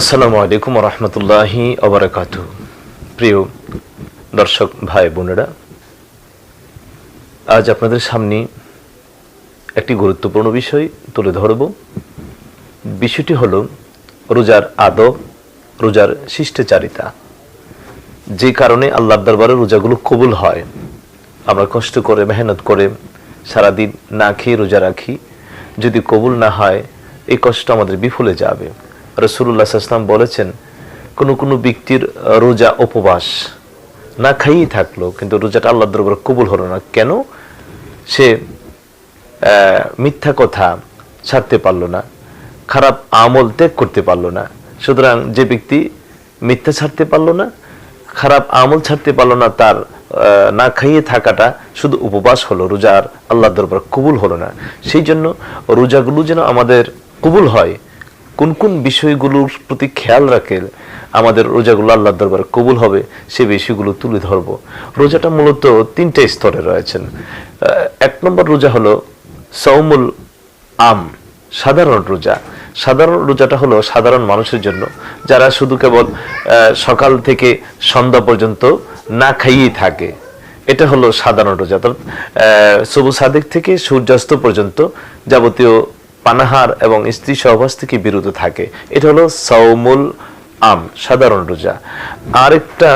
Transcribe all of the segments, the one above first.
আসসালামু আলাইকুম রহমতুল্লাহি প্রিয় দর্শক ভাই বোনেরা, আজ আপনাদের সামনে একটি গুরুত্বপূর্ণ বিষয় তুলে ধরব। বিষয়টি হল রোজার আদব, রোজার শিষ্টাচারিতা। যে কারণে আল্লাহর দরবারে রোজাগুলো কবুল হয়। আমরা কষ্ট করে, মেহনত করে সারাদিন না খেয়ে রোজা রাখি। যদি কবুল না হয়, এই কষ্ট আমাদের বিফলে যাবে। রসুল্লাহ আসলাম বলেছেন, কোনো কোনো ব্যক্তির রোজা উপবাস না খাইয়েই থাকল, কিন্তু রোজাটা আল্লাহ দরবারে কবুল হলো না। কেন? সে মিথ্যা কথা ছাড়তে পারল না, খারাপ আমল ত্যাগ করতে পারল না। সুতরাং যে ব্যক্তি মিথ্যা ছাড়তে পারল না, খারাপ আমল ছাড়তে পারল না, তার না খাইয়ে থাকাটা শুধু উপবাস হলো, রোজার আল্লাহ দরবার কবুল হলো না। সেই জন্য রোজাগুলো যেন আমাদের কবুল হয় কোন কোন বিষয়গুলোর প্রতি খেয়াল রাখে আমাদের রোজাগুলো আল্লাহ দরবারে কবুল হবে, সে বিষয়গুলো তুলে ধরব। রোজাটা মূলত তিনটে স্তরে রয়েছেন। এক নম্বর রোজা হলো সৌমুল আম, সাধারণ রোজা। সাধারণ রোজাটা হলো সাধারণ মানুষের জন্য, যারা শুধু কেবল সকাল থেকে সন্ধ্যা পর্যন্ত না খাইয়েই থাকে। এটা হলো সাধারণ রোজা। অর্থাৎ সবু সাদেক থেকে সূর্যাস্ত পর্যন্ত যাবতীয় পানাহার এবং স্ত্রী সহবাস থেকে বিরত থাকে। এটা হলো সৌমুল আম, সাধারণ রোজা। আরেকটা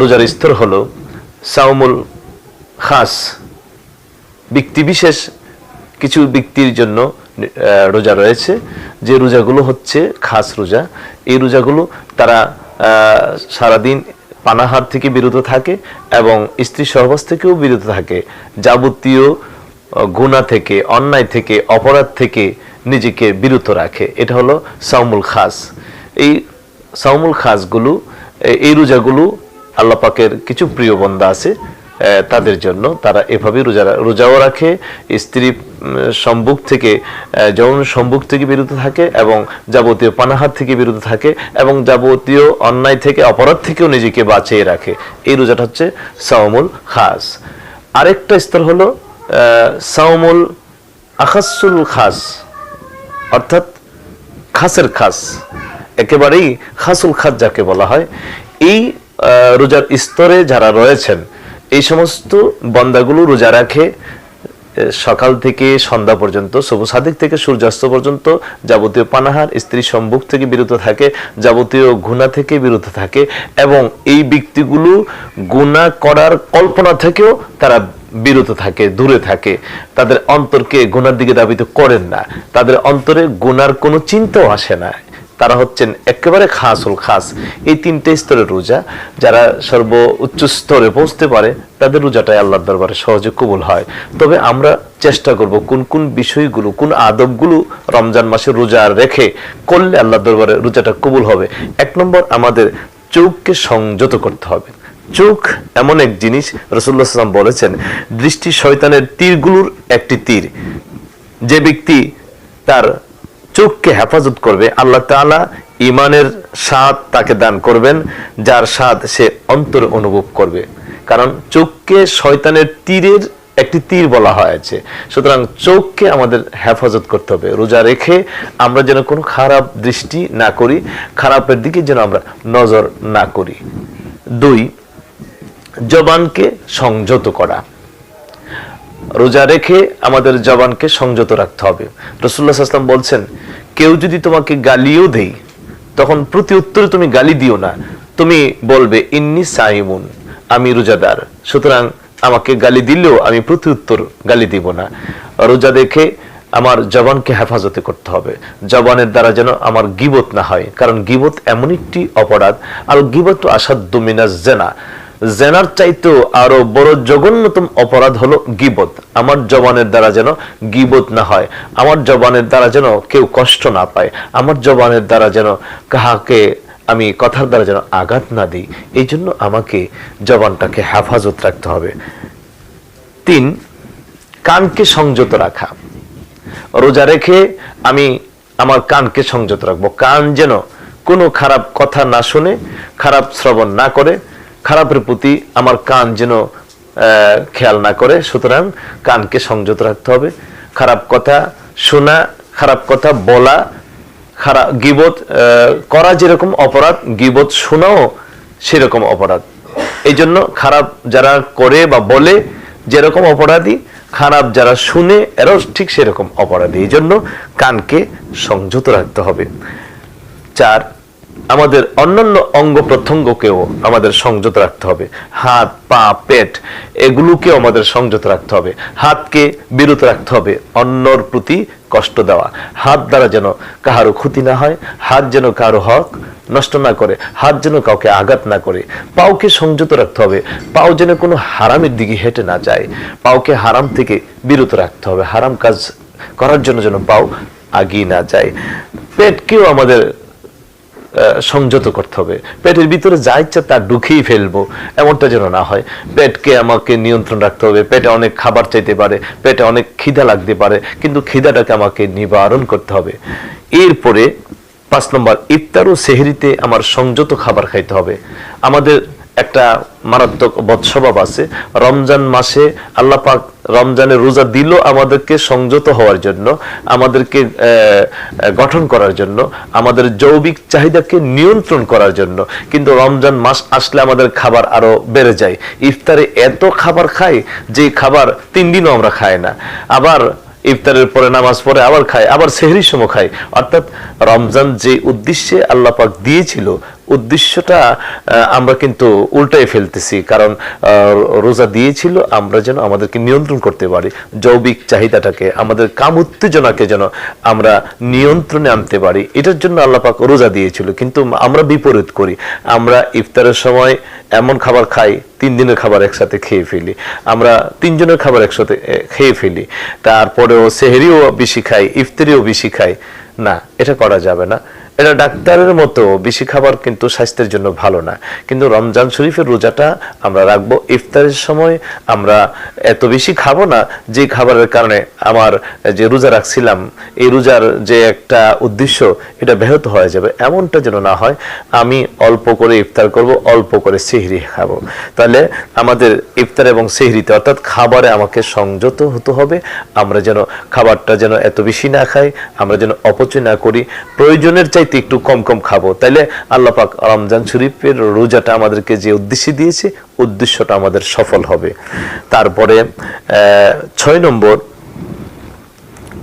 রোজার স্তর হলো সাউমুল খাস। ব্যক্তি বিশেষ কিছু ব্যক্তির জন্য রোজা রয়েছে। যে রোজাগুলো হচ্ছে খাস রোজা, এই রোজাগুলো তারা সারাদিন পানাহার থেকে বিরত থাকে এবং স্ত্রী সহবাস থেকেও বিরত থাকে। যাবতীয় গুনাহ থেকে, অন্যায় থেকে, অপরাধ থেকে নিজেকে বিরত রাখে। এটা হলো সাউমুল খাস। এই সাউমুল খাসগুলো এই রোজাগুলো আল্লাপাকের কিছু প্রিয় বন্দা আছে তাদের জন্য তারা এভাবে রোজা, রোজাও রাখে। স্ত্রী সম্মুখ থেকে যৌন সম্মুখ থেকে বিরত থাকে এবং যাবতীয় পানাহার থেকে বিরত থাকে এবং যাবতীয় অন্যায় থেকে, অপরাধ থেকেও নিজেকে বাঁচিয়ে রাখে। এই রোজাটা হচ্ছে সাওমুল খাস। আরেকটা স্তর হলো আহ, সাওমুল আখাসুল খাস অর্থাৎ খাসের খাস একেবারেই খাসুল খাস যাকে বলা হয়। এই রোজার স্তরে যারা রয়েছেন এই সমস্ত বন্দাগুলো রোজা রাখে সকাল থেকে সন্ধ্যা পর্যন্ত সবু সাদিক থেকে সূর্যাস্ত পর্যন্ত যাবতীয় পানাহার স্ত্রী সম্মুখ থেকে বিরত থাকে যাবতীয় গুণা থেকে বিরত থাকে এবং এই ব্যক্তিগুলো গুণা করার কল্পনা থেকেও তারা বিরত থাকে, দূরে থাকে, তাদের অন্তরকে গুনার দিকে দাবিত করেন না। তাদের অন্তরে গুনার কোনো চিন্তাও আসে না। তারা হচ্ছেন একেবারে খাসুল খাস। এই তিনটে স্তরের রোজা, যারা সর্ব উচ্চ স্তরে পৌঁছতে পারে, তাদের রোজাটাই আল্লাহর দরবারে সহজে কবুল হয়। তবে আমরা চেষ্টা করব কোন কোন বিষয়গুলো, কোন আদবগুলো রমজান মাসে রোজা রেখে করলে আল্লাহর দরবারে রোজাটা কবুল হবে। এক নম্বর, আমাদের চোখকে সংযত করতে হবে। চোখ এমন এক জিনিস রসুল্লাহ সাল্লাম বলেছেন, দৃষ্টি শয়তানের তীরগুলোর একটি তীর। যে ব্যক্তি তার চোখকে হেফাজত করবে, আল্লাহ তালা ইমানের স্বাদ তাকে দান করবেন, যার স্বাদ সে অন্তরে অনুভব করবে। কারণ চোখকে শয়তানের তীরের একটি তীর বলা হয়েছে। সুতরাং চোখকে আমাদের হেফাজত করতে হবে। রোজা রেখে আমরা যেন কোনো খারাপ দৃষ্টি না করি, খারাপের দিকে যেন আমরা নজর না করি। দুই জবানকে সংযত করা। রোজা রেখে আমাদের জবানকে সংযত রাখতে হবে। রসুল্লাহ আসলাম বলছেন, কেউ যদি তোমাকে গালিও দেই, তখন প্রতি উত্তরে তুমি গালি দিও না। তুমি বলবে, ইন্নি সাইমুন, আমি রোজাদার। সুতরাং আমাকে গালি দিলেও আমি প্রতি উত্তর গালি দিব না। রোজা দেখে আমার জবানকে হেফাজতে করতে হবে। জবানের দ্বারা যেন আমার গিবত না হয়। কারণ গিবত এমন একটি অপরাধ। আর গিবত আসাদ্য মিনাজ জেনা। জেনার চাইতেও আরও বড় জঘন্যতম অপরাধ হলো গিবত। আমার জবানের দ্বারা যেন গিবত না হয়, আমার জবানের দ্বারা যেন কেউ কষ্ট না পায়, আমার জবানের দ্বারা যেন কাহাকে আমি কথার দ্বারা যেন আঘাত না দিই, এই জন্য আমাকে জবানটাকে হেফাজত রাখতে হবে। তিন, কানকে সংযত রাখা। রোজা রেখে আমি আমার কানকে সংযত রাখব। কান যেন কোনো খারাপ কথা না শুনে, খারাপ শ্রবণ না করে খারাপের প্রতি আমার কান যেন খেয়াল না করে, সুতরাং কানকে সংযত রাখতে হবে। খারাপ কথা শোনা, খারাপ কথা বলা খারাপ গিবত করা যেরকম অপরাধ, গিবত শোনাও সেরকম অপরাধ। এই জন্য খারাপ যারা করে বা বলে যেরকম অপরাধী, খারাপ যারা শুনে এরাও ঠিক সেরকম অপরাধী। এই জন্য কানকে সংযত রাখতে হবে। চার আমাদের অন্যান্য অঙ্গ প্রত্যঙ্গকেও আমাদের সংযত রাখতে হবে। হাত, পা, পেট, এগুলোকেও আমাদের সংযত রাখতে হবে। হাতকে বিরত রাখতে হবে, অন্যর প্রতি কষ্ট দেওয়া। হাত দ্বারা যেন কাহারও ক্ষতি না হয়, হাত যেন কারও হক নষ্ট না করে, হাত যেন কাউকে আঘাত না করে। পাওকে সংযত রাখতে হবে, পাও যেন কোনো হারামের দিকে হেঁটে না যায়। পাওকে হারাম থেকে বিরত রাখতে হবে, হারাম কাজ করার জন্য যেন পাও আগিয়ে না যায়। পেটকেও আমাদের সংযত করতে হবে। পেটের ভিতরে যা ইচ্ছা তা ঢুকিয়ে ফেলব, এমনটা যেন না হয়। পেটকে আমাকে নিয়ন্ত্রণ রাখতে হবে। পেটে অনেক খাবার চাইতে পারে, পেটে অনেক খিদা লাগতে পারে, কিন্তু খিদাটাকে আমাকে নিবারণ করতে হবে। এরপরে পাঁচ নম্বর, ইফতার ও সেহরিতে আমার সংযত খাবার খাইতে হবে। আমাদের একটা মারাত্মক বৎসভাব আছে। রমজান মাসে আল্লাহ পাক রমজানের রোজা দিল আমাদেরকে সংযত হওয়ার জন্য, আমাদেরকে গঠন করার জন্য, আমাদের জৈবিক চাহিদাকে নিয়ন্ত্রণ করার জন্য। কিন্তু রমজান মাস আসলে আমাদের খাবার আরও বেড়ে যায়। ইফতারে এত খাবার খাই যে খাবার তিন দিনও আমরা খাই না। আবার ইফতারের পরে, নামাজ পরে আবার খায় আবার সেহরির সময় খায় অর্থাৎ রমজান যে উদ্দেশ্যে আল্লাহ পাক দিয়েছিল উদ্দেশ্যটা আমরা কিন্তু উল্টাই ফেলতেছি। কারণ রোজা দিয়েছিল, আমরা যেন আমাদেরকে নিয়ন্ত্রণ করতে পারি। জৈবিক চাহিদাটাকে, আমাদের কাম উত্তেজনাকে যেন আমরা নিয়ন্ত্রণে আনতে পারি। এটার জন্য আল্লাপাক রোজা দিয়েছিল। কিন্তু আমরা বিপরীত করি। আমরা ইফতারের সময় এমন খাবার খাই, তিন দিনের খাবার একসাথে খেয়ে ফেলি। আমরা তিনজনের খাবার একসাথে খেয়ে ফেলি। তারপরেও সেহেরিও বেশি খাই, ইফতারিও বেশি খাই। না, এটা করা যাবে না। এটা ডাক্তারের মতো বেশি খাবার কিন্তু স্বাস্থ্যের জন্য ভালো না। কিন্তু রমজান শরীফের রোজাটা আমরা রাখব। ইফতারের সময় আমরা এত বেশি খাব না যে খাবারের কারণে আমার যে রোজা রাখছিলাম, এই রোজার যে একটা উদ্দেশ্য, এটা ব্যাহত হয়ে যাবে। এমনটা যেন না হয়, আমি অল্প করে ইফতার করব, অল্প করে সেহরি খাব। তাহলে আমাদের ইফতার এবং সেহরিতে অর্থাৎ খাবারে আমাকে সংযত হতে হবে। আমরা যেন খাবারটা যেন এত বেশি না খাই, আমরা যেন অপচয় না করি। প্রয়োজনের চাইতে একটু কম কম খাব। তাইলে আল্লাহ পাক রমজান শরীফের রোজাটা আমাদেরকে যে উদ্দেশ্যে দিয়েছে, উদ্দেশ্যটা আমাদের সফল হবে। তারপরে ছয় নম্বর,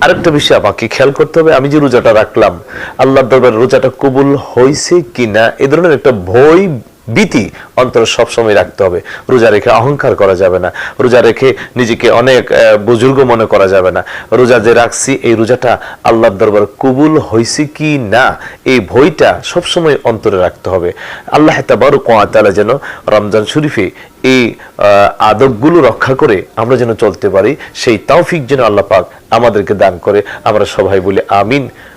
আরেকটা বিষয় আমাকে খেয়াল করতে হবে, আমি যে রোজাটা রাখলাম আল্লাহ দরবার রোজাটা কবুল হয়েছে কিনা, এ ধরনের একটা ভয় ভীতি অন্তরে সবসময় রাখতে হবে। রোজা রেখে অহংকার করা যাবে না। রোজা রেখে নিজেকে অনেক বুজুর্গ মনে করা যাবে না। রোজা যে রাখছি, এই রোজাটা আল্লাহর দরবার কবুল হয়েছে কি না, এই ভয়টা সবসময় অন্তরে রাখতে হবে। আল্লাহ তাবারু কোয়াতালা যেন রমজান শরীফে এই আদবগুলো রক্ষা করে আমরা যেন চলতে পারি, সেই তাওফিক যেন আল্লাহ পাক আমাদেরকে দান করে। আমরা সবাই বলি আমিন।